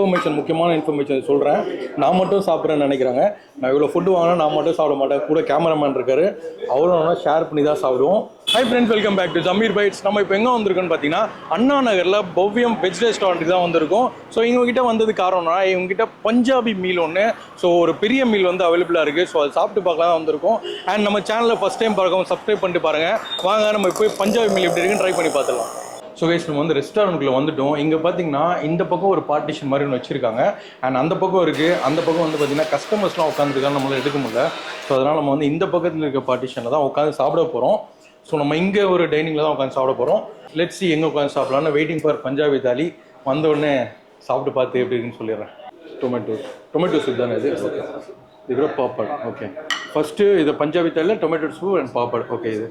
Information முக்கியமான information சொல்கிறேன் நான் மட்டும் சாப்பிட்றேன்னு நினைக்கிறாங்க. நான் இவ்வளோ ஃபுட்டு வாங்கினா நான் மட்டும் சாப்பிட மாட்டேன். கூட கேமராமேன் இருக்காரு. அவரும் வேணால் ஷேர் பண்ணி தான் சாப்பிடுவோம். Hi friends welcome back to Zameer bites நம்ம இப்போ எங்கே வந்திருக்கோன்னு பார்த்தீங்கன்னா அண்ணா நகரில் பவ்யம் வெஜ் ரெஸ்டாரண்ட்டுக்கு தான் வந்திருக்கோம். ஸோ இவங்ககிட்ட வந்தது காரணம்னா இவங்ககிட்ட பஞ்சாபி மீல் ஒன்று ஸோ ஒரு பெரிய மீல் வந்து அவைலபிளாக இருக்குது ஸோ அதை சாப்பிட்டு பார்க்கலாம் தான் வந்திருக்கோம். அண்ட் நம்ம சேனலில் ஃபஸ்ட் டைம் பார்க்கவும் சப்ஸ்கிரைப் பண்ணிட்டு பாருங்கள் வாங்க நம்ம போய் பஞ்சாபி மீல் எப்படி இருக்குன்னு ட்ரை பண்ணி பார்த்துடலாம். ஸோ கைஸ் நம்ம வந்து ரெஸ்டாரண்ட்குள்ளே வந்துட்டோம். இங்கே பார்த்தீங்கன்னா இந்த பக்கம் ஒரு பார்ட்டிஷன் மாதிரி ஒன்று வச்சுருக்காங்க. அண்ட் அந்த பக்கம் இருக்குது அந்த பக்கம் வந்து பார்த்தீங்கன்னா கஸ்டமர்ஸ்லாம் உட்காந்துருக்காங்க நம்மளால் எடுக்க முடியல. ஸோ அதனால் நம்ம வந்து இந்த பக்கத்தில் இருக்க பார்ட்டிஷனில் தான் உட்காந்து சாப்பிட போகிறோம் ஸோ நம்ம இங்கே ஒரு டைனிங்கில் தான் உட்காந்து சாப்பிட போகிறோம் லெட்ஸ் சி எங்கே உட்காந்து சாப்பிடலாம்னு வெயிட்டிங் ஃபார் பஞ்சாபி தாலி வந்த உடனே சாப்பிட்டு பார்த்து எப்படி இருக்குன்னு சொல்லிடுறேன். டொமேட்டோ டொமேட்டோ சூப் தானே இது? ஓகே இது கூட பாப்பாடு ஓகே ஃபஸ்ட்டு இது பஞ்சாபி தாலியில் டொமேட்டோ சூப் அண்ட் பாப்பாடு ஓகே இது.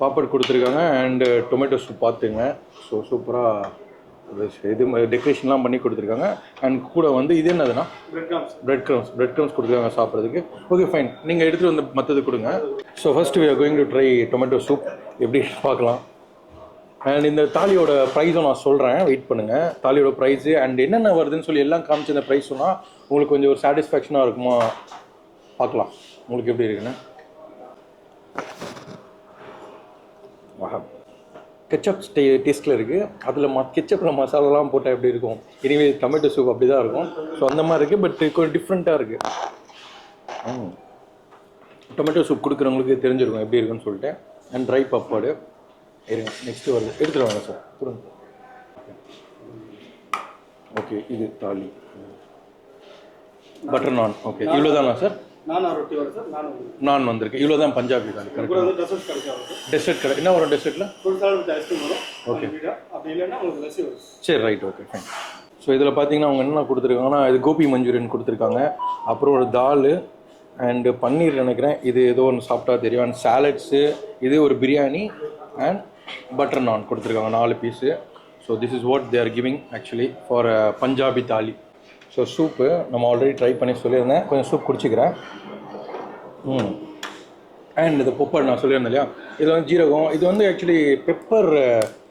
பாப்பட் கொடுத்துருக்காங்க அண்டு டொமேட்டோ சூப் பார்த்துங்க. ஸோ சூப்பராக இது டெக்கரேஷன்லாம் பண்ணி கொடுத்துருக்காங்க. அண்ட் கூட வந்து இது என்னதுன்னா? பிரெட் க்ரம்ஸ் பிரெட் க்ரம்ஸ் கொடுத்துருக்காங்க சாப்பிட்றதுக்கு. ஓகே ஃபைன் நீங்கள் எடுத்துகிட்டு வந்து மற்றது கொடுங்க. So first we are going to try tomato soup எப்படி பார்க்கலாம்? அண்ட் இந்த தாலியோட ப்ரைஸும் நான் சொல்கிறேன் வெயிட் பண்ணுங்கள் தாலியோட ப்ரைஸு அண்ட் என்னென்ன வருதுன்னு சொல்லி எல்லாம் காமிச்சு இந்த ப்ரைஸ் சொன்னால் உங்களுக்கு கொஞ்சம் ஒரு சாட்டிஸ்ஃபேக்ஷனாக இருக்குமா? பார்க்கலாம். உங்களுக்கு எப்படி இருக்குன்னு? வாஹா கெச்சப் டே டேஸ்ட்டில் இருக்குது அதில் ம கெச்சப்பில் மசாலாலாம் போட்டால் எப்படி இருக்கும்? இனிமே டொமேட்டோ சூப் அப்படி தான் இருக்கும். ஸோ அந்த மாதிரி இருக்குது பட் கொஞ்சம் டிஃப்ரெண்ட்டாக இருக்குது ம். டொமேட்டோ சூப் கொடுக்குறவங்களுக்கு தெரிஞ்சிருக்கும் எப்படி இருக்குன்னு சொல்லிட்டு. அண்ட் ட்ரை பப்பாடு இருங்க நெக்ஸ்ட்டு வருது. எடுத்துகிட்டு வாங்க சார் கொடுங்க ஓகே இது தாலி. பட்டர் நான் ஓகே இவ்வளோ தானா சார் நானா வந்திருக்கேன். இவ்வளோ தான் பஞ்சாபி வந்து டெசர்ட் கடை. என்ன வரும் டெசர்ட்டில் வரும். சரி ரைட் ஓகே ஃபைன் ஸோ இதில் பார்த்தீங்கன்னா அவங்க என்ன கொடுத்துருக்காங்கன்னா இது கோபி மஞ்சூரியன் கொடுத்துருக்காங்க. அப்புறம் ஒரு தால் அண்டு பன்னீர் நினைக்கிறேன். இது ஏதோ ஒன்று சாப்பிட்டா தெரியும். அண்ட் சாலட்ஸு இது ஒரு பிரியாணி அண்ட் பட்டர் நான் கொடுத்துருக்காங்க. நாலு piece so this is what they are giving actually for Punjabi thali so soup நம்ம ஆல்ரெடி ட்ரை பண்ணி சொல்லியிருந்தேன். கொஞ்சம் சூப் குடிச்சிக்கிறேன். ம். அண்ட் இது பெப்பர் நான் சொல்லியிருந்தேன் இல்லையா? இது வந்து ஜீரகம். இது வந்து ஆக்சுவலி பெப்பர்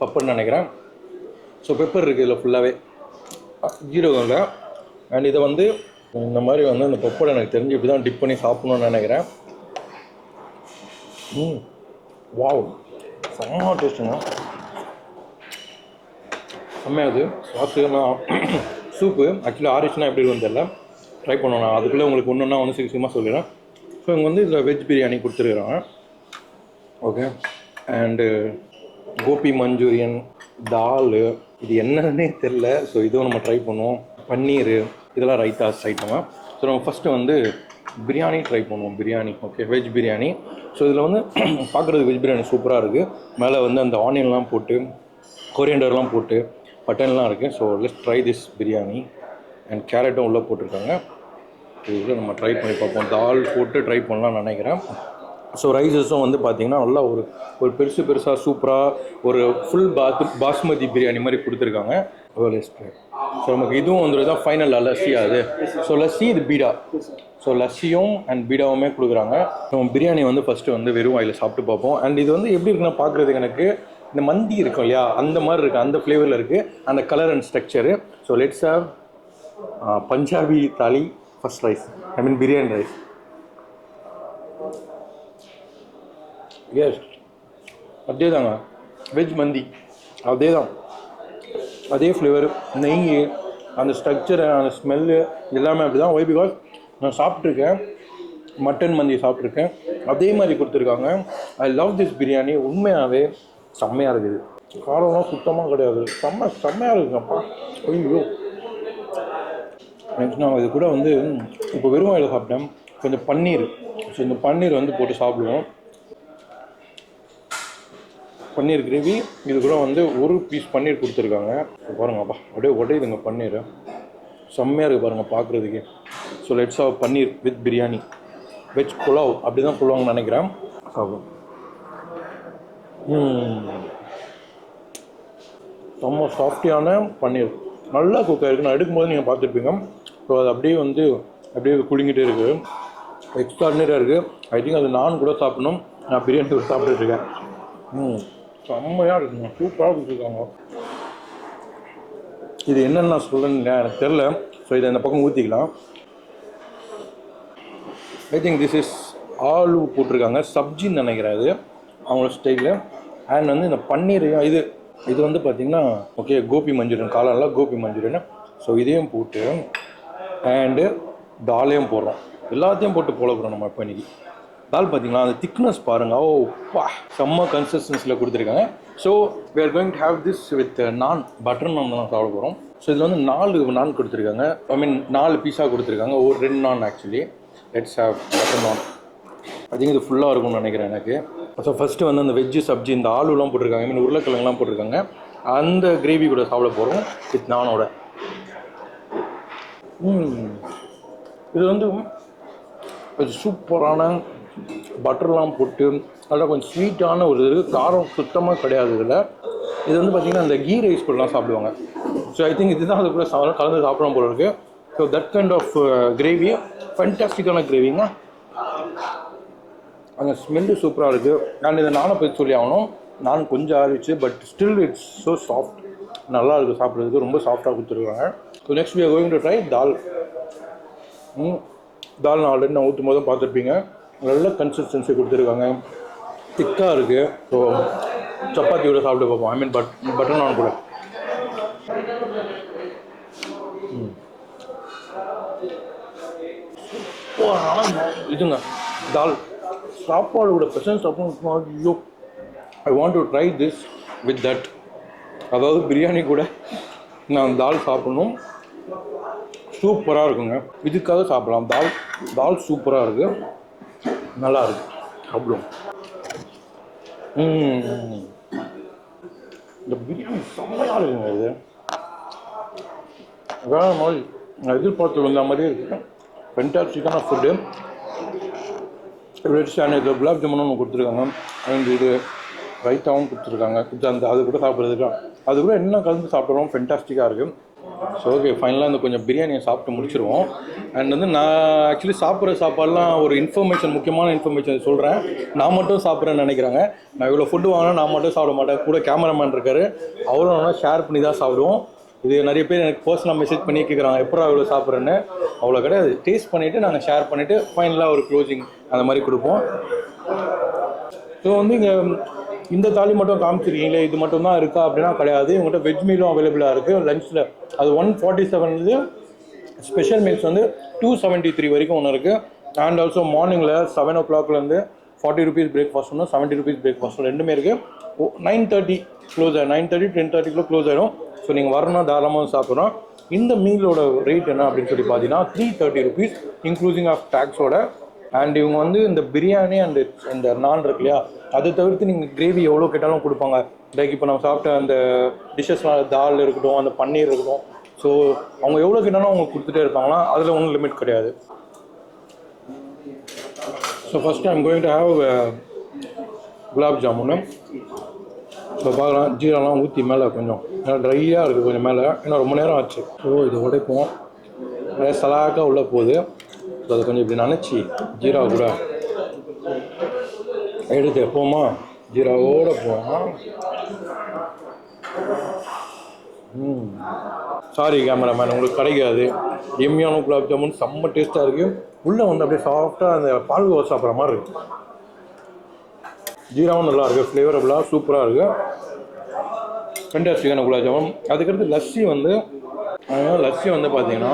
பப்பர்னு நினைக்கிறேன். ஸோ பெப்பர் இருக்குது இதில் ஃபுல்லாகவே ஜீரகம் இல்லை. அண்ட் இதை வந்து இந்த மாதிரி வந்து இந்த பெப்பர் எனக்கு தெரிஞ்சு இப்படி தான் டிப் பண்ணி சாப்பிட்ணுன்னு நினைக்கிறேன். ம். வாவ் செம்ம டேஸ்ட்டுங்க செம்மையாது சாஸுலாம் சூப்பு ஆக்சுவலி ஆரிச்சுனா எப்படி இருக்கும் தெரியல. ட்ரை பண்ணணும் நான் அதுக்குள்ளே உங்களுக்கு ஒன்று ஒன்றா வந்து சீக்கிரமாக சொல்லிடுறேன். ஸோ இங்கே வந்து இதில் வெஜ் பிரியாணி கொடுத்துருக்குறாங்க. ஓகே அண்டு கோபி மஞ்சூரியன் தால் இது என்னன்னே தெரில ஸோ இதுவும் நம்ம ட்ரை பண்ணுவோம். பன்னீர் இதெல்லாம் ரைத்தாஸ் ஐட்டமாக ஸோ நம்ம ஃபஸ்ட்டு வந்து பிரியாணி ட்ரை பண்ணுவோம். Biryani okay veg biryani. So இதில் வந்து பார்க்குறதுக்கு வெஜ் பிரியாணி சூப்பராக இருக்குது மேலே வந்து அந்த ஆனியன்லாம் போட்டு கொரியண்டர்லாம் போட்டு பட்டன்லாம் இருக்குது so let's try this biryani and கேரட்டும் உள்ளே போட்டிருக்காங்க. இதில் நம்ம ட்ரை பண்ணி பார்ப்போம். தால் போட்டு ட்ரை பண்ணலாம்னு நினைக்கிறேன். ஸோ ரைஸஸும் வந்து பார்த்தீங்கன்னா நல்லா ஒரு ஒரு பெருசு பெருசாக சூப்பராக ஒரு ஃபுல் பாத் பாஸ்மதி பிரியாணி மாதிரி கொடுத்துருக்காங்க. ஸோ நமக்கு இதுவும் வந்து தான் ஃபைனல் லஸ்ஸி அது. ஸோ லஸ்ஸி இது பீடா. ஸோ லஸ்ஸியும் அண்ட் பீடாவுமே கொடுக்குறாங்க. நம்ம பிரியாணி வந்து ஃபஸ்ட்டு வந்து வெறும் வாயில் சாப்பிட்டு பார்ப்போம். அண்ட் இது வந்து எப்படி இருக்குன்னா பார்க்குறதுக்கு எனக்கு இந்த மந்தி இருக்கும் இல்லையா? அந்த மாதிரி இருக்குது அந்த ஃப்ளேவரில் இருக்குது அந்த colour and structure so let's have Punjabi thali first rice I mean biryani rice yes அதே தாங்க வெஜ் மந்தி. அதே தான் அதே ஃப்ளேவர் நெய் அந்த ஸ்ட்ரக்சரு அந்த ஸ்மெல்லு எல்லாமே அப்படி தான் ஒய் பிகாஸ் நான் சாப்பிட்ருக்கேன் மட்டன் மந்தி சாப்பிட்ருக்கேன் அதே மாதிரி கொடுத்துருக்காங்க. ஐ லவ் திஸ் பிரியாணி உண்மையாகவே செம்மையாக இருக்குது. காரம்லாம் சுத்தமாக கிடையாது. செம்ம செம்மையாக இருக்குங்கப்பா. ஐயோ. நெக்ஸ்ட் நான் இது கூட வந்து இப்போ வெறும் வாயில் சாப்பிட்டேன். கொஞ்சம் பன்னீர். ஸோ இந்த பன்னீர் வந்து போட்டு சாப்பிடுவோம். பன்னீர் கிரேவி. இது கூட வந்து ஒரு பீஸ் பன்னீர் கொடுத்துருக்காங்க. பாருங்கப்பா. அப்படியே உடையுதுங்க பன்னீர். செம்மையாக இருக்குது பாருங்கள் பார்க்குறதுக்கு so let's of paneer with biryani veg pulao அப்படி தான் சொல்லுவாங்கன்னு நினைக்கிறேன். சாப்பிடும் ரொம்ப சாஃப்டியான பன்னீர். நல்லா குக் ஆகிருக்கு நான் எடுக்கும்போது நீங்கள் பார்த்துருப்பீங்க. ஸோ அது அப்படியே வந்து அப்படியே குலுங்கிட்டே இருக்குது எக்ஸ்ட்ராடினரியாக இருக்குது ஐ திங்க் அது நான் கூட சாப்பிடணும். நான் பிரியாணி கூட சாப்பிட்டுருக்கேன் ம். செம்மையாக இருக்குங்க. சூப்பராக கொடுத்துருக்காங்க. இது என்னென்னு நான் சொல்கிறேன்னு எனக்கு தெரில ஸோ இதை இந்த பக்கம் ஊற்றிக்கலாம் I think this is aloo போட்டிருக்காங்க. சப்ஜின்னு நினைக்கிறேன் அவங்களோட ஸ்டைலில் அண்ட் வந்து இந்த பன்னீர் இது இது வந்து பார்த்திங்கன்னா ஓகே கோபி மஞ்சூரியன் காளான்ல கோபி மஞ்சூரியன் ஸோ இதையும் போட்டு அண்டு தாலையும் போடுறோம். எல்லாத்தையும் போட்டு போல போகிறோம் நம்ம இப்போ தால் பார்த்தீங்களா அந்த திக்னஸ் பாருங்கள் ஓ பா செம்ம கன்சிஸ்டன்சியில் கொடுத்துருக்காங்க. So we are going to have this with naan butter naan தான் சாப்பிட போகிறோம் ஸோ இதில் வந்து நாலு நான் கொடுத்துருக்காங்க. ஐ மீன் நாலு பீஸா கொடுத்துருக்காங்க. ஒரு ரெண்டு நான் ஆக்சுவலி லெட்ஸ் ஹேவ் பட்டர் நான் ஐ திங்க் இது ஃபுல்லாக இருக்கும்னு நினைக்கிறேன் எனக்கு. ஸோ ஃபஸ்ட்டு வந்து அந்த வெஜ்ஜு சப்ஜி இந்த ஆலுலாம் போட்டிருக்காங்க. ஐ மீன் உருளைக்கிழங்குலாம் போட்டிருக்காங்க. அந்த கிரேவி கூட சாப்பிட போகிறோம் வித் நானோட இது வந்து கொஞ்சம் சூப்பரான பட்டர்லாம் போட்டு அதெல்லாம் கொஞ்சம் ஸ்வீட்டான ஒரு இது. காரம் சுத்தமாக கிடையாது இதில். இது வந்து பார்த்திங்கன்னா அந்த கீ ரைஸ் கூடலாம் சாப்பிடுவாங்க. ஸோ ஐ திங்க் இதுதான் அது கூட கலந்து சாப்பிடணும் போல இருக்குது so that kind of gravy ஃபண்டாஸ்டிக்கான கிரேவிங்க அந்த ஸ்மெல்லு சூப்பராக இருக்குது நான் இதை நானும் போய் சொல்லி ஆகணும். நான் கொஞ்சம் ஆறிச்சு but still it's so soft நல்லா இருக்குது சாப்பிட்றதுக்கு. ரொம்ப சாஃப்டாக கொடுத்துருக்காங்க. So next we are going try dal ம் தால் நான் ஆல்ரெடி நான் ஊற்றும் போதும் பார்த்துருப்பீங்க. நல்ல கன்சிஸ்டன்சி கொடுத்துருக்காங்க. திக்காக இருக்குது ஸோ சப்பாத்தியோட சாப்பிட்டு பார்ப்போம். ஐ மீன் பட் பட்டர் நான் கூட. ம். இதுங்க. தால் சாப்பாடோட கூட பிரசன்ஸ் சாப்பிடணும் ஐயோ I want to try this with that அதாவது பிரியாணி கூட நான் தால் சாப்பிடணும். சூப்பராக இருக்குங்க. இதுக்காக சாப்பிடலாம். தால் தால் சூப்பராக இருக்கு. நல்லா இருக்கு. சாப்பிடுவோம். இந்த பிரியாணி செம்மையாக இருக்குங்க இது. வேற மாதிரி நான் எதிர்பார்த்து வந்த மாதிரியே இருக்கு. ஃபென்டாஸ்டிக்கான ஃபுட்டு ரெட் இது குலாப் ஜாமுன் ஒன்று கொடுத்துருக்காங்க. அண்ட் இது ரைத்தாவும் கொடுத்துருக்காங்க. இது அந்த அது கூட சாப்பிட்றதுக்கு? அது கூட என்ன கலந்து சாப்பிட்றோம். ஃபென்டாஸ்டிக்காக இருக்குது ஸோ ஓகே ஃபைனலாக இந்த கொஞ்சம் பிரியாணியை சாப்பிட்டு முடிச்சிருவோம். அண்ட் வந்து நான் ஆக்சுவலி சாப்பிட்ற சாப்பாடுலாம் ஒரு இன்ஃபர்மேஷன் முக்கியமான இன்ஃபர்மேஷன் சொல்கிறேன் நான் மட்டும் சாப்பிட்றேன்னு நினைக்கிறாங்க. நான் இவ்வளோ ஃபுட்டு வாங்கினா நான் மட்டும் சாப்பிட மாட்டேன். கூட கேமராமேன் இருக்காரு. அவரும் ஷேர் பண்ணி தான் சாப்பிடுவோம். இது நிறைய பேர் எனக்கு பர்சனலாக மெசேஜ் பண்ணி கேட்குறாங்க எப்படா இவ்வளோ சாப்பிட்றேன்னு? அவ்வளோ கிடையாது. டேஸ்ட் பண்ணிவிட்டு நாங்கள் ஷேர் பண்ணிவிட்டு ஃபைனலாக ஒரு க்ளோசிங் அந்த மாதிரி கொடுப்போம். ஸோ வந்து இங்கே இந்த தாலி மட்டும் காமிச்சிருக்கீங்களே இது மட்டும் தான் இருக்கா அப்படின்னா கிடையாது. இவங்ககிட்ட வெஜ் மீலும் அவைலபிளாக இருக்குது லஞ்சில் அது ஒன் ஃபார்ட்டி செவன்லேருந்து ஸ்பெஷல் மீல்ஸ் வந்து டூ செவன்ட்டி த்ரீ வரைக்கும் ஒன்று இருக்குது அண்ட் ஆல்சோ மார்னிங்கில் செவன் ஓ கிளாக்லேருந்து ஃபார்ட்டி ருபீஸ் பிரேக்ஃபாஸ்ட் ஒன்று செவன்ட்டி ருபீஸ் பிரேக்ஃபாஸ்ட் ரெண்டுமே இருக்குது நைன் தேர்ட்டி க்ளோஸ் ஆகிடும் நைன் தேர்ட்டி டென் தேர்ட்டிக்குள்ளே க்ளோஸ் ஆகிடும் ஸோ நீங்கள் வரணும் தாராளமாக சாப்பிட்றோம் இந்த மீலோட ரேட் என்ன அப்படின்னு சொல்லி பார்த்தீங்கன்னா three thirty rupees including of டேக்ஸோட and இவங்க வந்து இந்த பிரியாணி அண்ட் இந்த நான் இருக்கு இல்லையா அதை தவிர்த்து நீங்கள் கிரேவி எவ்வளோ கேட்டாலும் கொடுப்பாங்க. லைக் இப்போ நம்ம சாப்பிட்ட அந்த டிஷ்ஷஸ்லாம் தால் இருக்கட்டும் அந்த பன்னீர் இருக்கட்டும். ஸோ அவங்க எவ்வளோ கேட்டாலும் அவங்க கொடுத்துட்டே இருப்பாங்களா அதில் ஒன்றும் லிமிட் கிடையாது. So first I'm going to have gulab jamun இப்போ பார்க்கலாம் ஜீராலாம் ஊற்றி மேலே கொஞ்சம். ட்ரையாக இருக்குது கொஞ்சம் மேலே. ஏன்னா ரொம்ப நேரம் ஆச்சு. ஸோ இது உடைப்போம். நிறைய சலாக்காக உள்ளே போகுது. ஸோ அதை கொஞ்சம் இப்படி நினச்சி ஜீரா கூட எடுத்து எப்போமா ஜீராவோட போவோம் ம். சாரி கேமராமேன் உங்களுக்கு கிடைக்காது. எம்மியான குலாப் ஜாமுன் செம்ம டேஸ்ட்டாக இருக்குது உள்ளே வந்து அப்படியே சாஃப்டாக அந்த பால்கோவா சாப்பிட்ற மாதிரி இருக்கு. ஜீராவும் நல்லா இருக்குது ஃப்ளேவரபுளாக சூப்பராக இருக்குது ஃபென்டாஸ்டிக்கான குலாப்ஜாமுன் அதுக்கடுத்து லஸ்ஸி வந்து லஸ்ஸி வந்து பார்த்தீங்கன்னா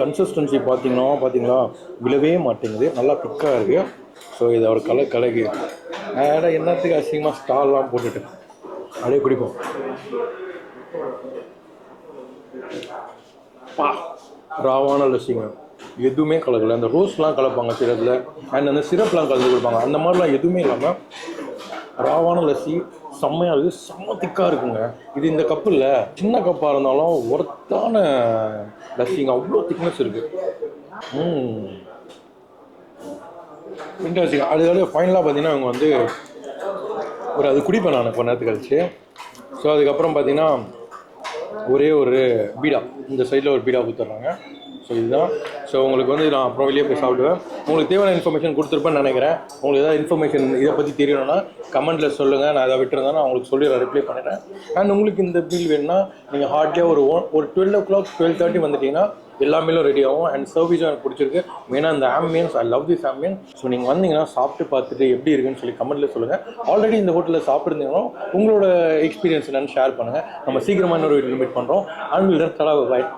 கன்சிஸ்டன்சி பார்த்தீங்கன்னா பார்த்தீங்களா விழவே மாட்டேங்குது. நல்லா திக்காக இருக்குது ஸோ இது ஒரு கலை கலகி. ஏடா என்னத்துக்கு அசிங்கமாக ஸ்டால்லாம் போட்டுட்டு? அப்படியே குடிப்போம். பா ராவான லஸ்ஸிங்க. எதுவுமே கலக்கல. அந்த ரோஸ்லாம் கலப்பாங்க சிலத்தில் அண்ட் அந்த சிரப்லாம் கலந்து கொடுப்பாங்க. அந்த மாதிரிலாம் எதுவுமே இல்லாமல் ராவான லஸ்ஸி செம்மையாக இருக்குது செம்ம திக்காக இருக்குங்க. இது இந்த கப்பு இல்லை. சின்ன கப்பாக இருந்தாலும் ஒர்த்தான லஸ்ஸிங்க. அவ்வளோ திக்னஸ் இருக்குது ம். இன்ட்ரெஸ்டிங் அது ஃபைனலாக பார்த்தீங்கன்னா இவங்க வந்து ஒரு அது குடிப்பேன் நான் கொஞ்ச நேரத்துக்கு கழிச்சு. ஸோ அதுக்கப்புறம் பார்த்தீங்கன்னா ஒரே ஒரு பீடா. இந்த சைடில் ஒரு பீடா கொடுத்துட்றாங்க. ஸோ இதுதான். ஸோ உங்களுக்கு வந்து நான் அப்புறம் வெளியே போய் சாப்பிடுவேன். உங்களுக்கு தேவையான இன்ஃபர்மேஷன் கொடுத்துருப்பேன்னு நினைக்கிறேன். உங்களுக்கு ஏதாவது இன்ஃபர்மேஷன் இதை பற்றி தெரியணும்னா கமெண்ட்டில் சொல்லுங்கள் நான் அதை விட்டுருந்தா நான் உங்களுக்கு சொல்லி ரிப்ளை பண்ணிடுறேன். அண்ட் உங்களுக்கு இந்த மீல் வேணும்னா நீங்கள் ஹார்ட்லியாக ஒரு ஒன் ஒரு twelve o'clock twelve thirty வந்துட்டீங்கன்னா எல்லா மீலும் ரெடி ஆகும். அண்ட் சர்வீஸும் எனக்கு பிடிச்சிருக்கு. மெயினாக இந்த ambience I love this ambience so நீங்கள் வந்தீங்கன்னா சாப்பிட்டு பார்த்துட்டு எப்படி இருக்குன்னு சொல்லி கமெண்ட்டில் சொல்லுங்கள் ஆல்ரெடி இந்த ஹோட்டலில் சாப்பிட்ருந்தீங்கன்னா உங்களோட எக்ஸ்பீரியன்ஸ் என்னன்னு ஷேர் பண்ணுங்கள் நம்ம சீக்கிரமாக இன்னொரு வீட்டில் மீட் பண்ணுறோம் அண்ட் தடவை பாய்